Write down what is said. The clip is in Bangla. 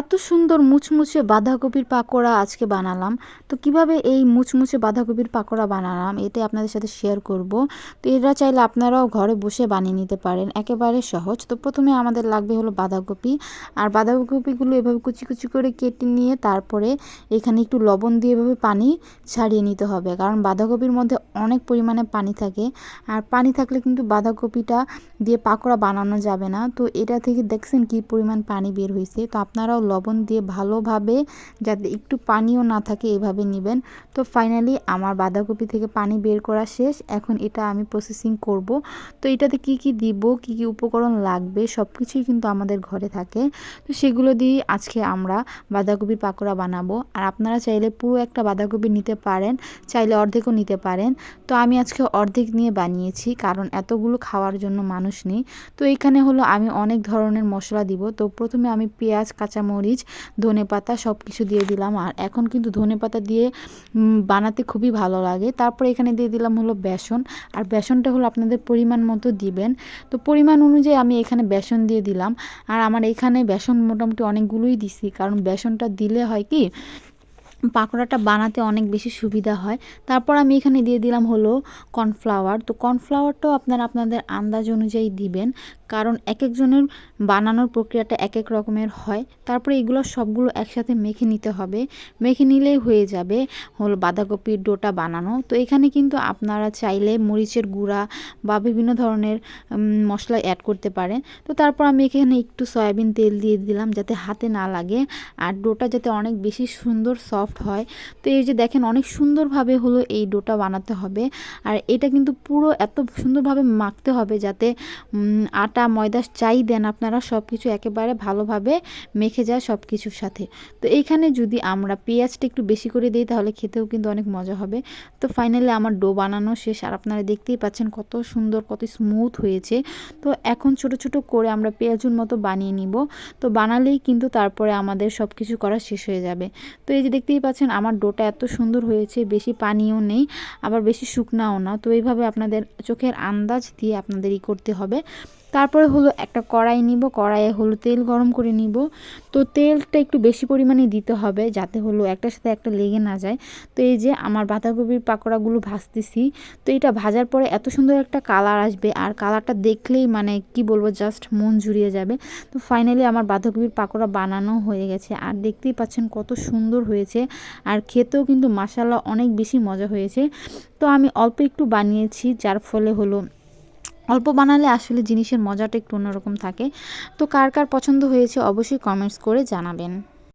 এত সুন্দর মুচমুচে বাঁধাকপির পাকোড়া আজকে বানালাম। তো কীভাবে এই মুচমুচে বাঁধাকপির পাকোড়া বানালাম এতে আপনাদের সাথে শেয়ার করব। তো এরা চাইলে আপনারাও ঘরে বসে বানিয়ে নিতে পারেন, একেবারে সহজ। তো প্রথমে আমাদের লাগবে হলো বাঁধাকপি, আর বাঁধাকপিগুলো এভাবে কুচি কুচি করে কেটে নিয়ে তারপরে এখানে একটু লবণ দিয়ে এভাবে পানি ছাড়িয়ে নিতে হবে, কারণ বাঁধাকপির মধ্যে অনেক পরিমাণে পানি থাকে। আর পানি থাকলে কিন্তু বাঁধাকপিটা দিয়ে পাকোড়া বানানো যাবে না। তো এটা থেকে দেখছেন কি পরিমাণ পানি বের হয়েছে। তো আপনারাও লবণ দিয়ে ভালোভাবে যাতে একটু পানিও না থাকে এভাবে নেবেন। তো ফাইনালি আমার বাঁধাকপি থেকে পানি বের করা শেষ। এখন এটা আমি প্রসেসিং করব। তো এটাতে কি কি দিব, কি কি উপকরণ লাগবে সব কিছুই কিন্তু আমাদের ঘরে থাকে। তো সেগুলো দিয়ে আজকে আমরা বাঁধাকপির পাকোড়া বানাবো। আর আপনারা চাইলে পুরো একটা বাঁধাকপি নিতে পারেন, চাইলে অর্ধেকও নিতে পারেন। তো আমি আজকে অর্ধেক নিয়ে বানিয়েছি, কারণ এতগুলো খাওয়ার জন্য মানুষ নেই। তো এখানে হলো আমি অনেক ধরনের মশলা দিব। তো প্রথমে আমি পেঁয়াজ, কাঁচামরিচ ধনে পাতা সব কিছু দিয়ে দিলাম। আর এখন কিন্তু ধনে পাতা দিয়ে বানাতে খুবই ভালো লাগে। তারপর এখানে দিয়ে দিলাম হলো বেসন। আর বেসনটা হলো আপনাদের পরিমাণ মতো দিবেন। তো পরিমাণ অনুযায়ী আমি এখানে বেসন দিয়ে দিলাম। আর আমার এখানে বেসন মোটামুটি অনেকগুলোই দিছি। কারণ বেসনটা দিলে হয় কি পাকোড়াটা বানাতে অনেক বেশি সুবিধা হয়। তারপর আমি এখানে দিয়ে দিলাম হলো কর্নফ্লাওয়ার। তো কর্নফ্লাওয়ারটাও আপনারা আপনাদের আন্দাজ অনুযায়ী দিবেন, কারণ এক একজনের বানানোর প্রক্রিয়াটা এক এক রকমের হয়। তারপরে এগুলো সবগুলো একসাথে মেখে নিতে হবে। মেখে নিলেই হয়ে যাবে হলো বাঁধাকপির ডোটা বানানো। তো এখানে কিন্তু আপনারা চাইলে মরিচের গুঁড়া বা বিভিন্ন ধরনের মশলা অ্যাড করতে পারেন। তো তারপর আমি এখানে একটু সয়াবিন তেল দিয়ে দিলাম যাতে হাতে না লাগে। আর ডোটা যাতে অনেক বেশি সুন্দর সফট হয়। তো এই যে দেখেন অনেক সুন্দরভাবে হলো এই ডোটা বানাতে হবে। আর এটা কিন্তু পুরো এত সুন্দরভাবে মাখতে হবে যাতে আটা, ময়দা, চাই দেন আপনারা সব কিছু একেবারে ভালোভাবে মেখে যায় সব কিছুর সাথে। তো এইখানে যদি আমরা পেঁয়াজটা একটু বেশি করে দিই তাহলে খেতেও কিন্তু অনেক মজা হবে। তো ফাইনালি আমার ডো বানানো শেষ। আর আপনারা দেখতেই পাচ্ছেন কত সুন্দর, কত স্মুথ হয়েছে। তো এখন ছোট ছোট করে আমরা পেঁয়াজুর মতো বানিয়ে নিব। তো বানালেই কিন্তু তারপরে আমাদের সব কিছু করা শেষ হয়ে যাবে। তো এই যে দেখতেই পাচ্ছেন, আমার ডোটা এত সুন্দর হয়েছে, বেশি পানিও নেই, আবার বেশি শুকনাও না। তো এইভাবে আপনাদের চোখের আন্দাজ দিয়ে আপনাদেরই করতে হবে। তারপরে হলো একটা কড়াই নিব, কড়াইয়ে হলো তেল গরম করে নিব। তো তেলটা একটু বেশি পরিমাণে দিতে হবে যাতে হলো একটার সাথে একটা লেগে না যায়। তো এই যে আমার বাঁধাকপির পাকোড়াগুলো ভাজতেছি, তো এটা ভাজার পরে এত সুন্দর একটা কালার আসবে। আর কালারটা দেখলেই মানে কি বলব জাস্ট মন জুড়িয়ে যাবে। তো ফাইনালি আমার বাঁধাকপির পাকোড়া বানানো হয়ে গেছে। আর দেখতেই পাচ্ছেন কত সুন্দর হয়েছে। আর খেতেও কিন্তু মাসালা অনেক বেশি মজা হয়েছে। তো আমি অল্প একটু বানিয়েছি, যার ফলে হলো অল্প বানালে আসলে জিনিসের মজাটা একটু অন্যরকম থাকে। তো কার কার পছন্দ হয়েছে অবশ্যই কমেন্টস করে জানাবেন।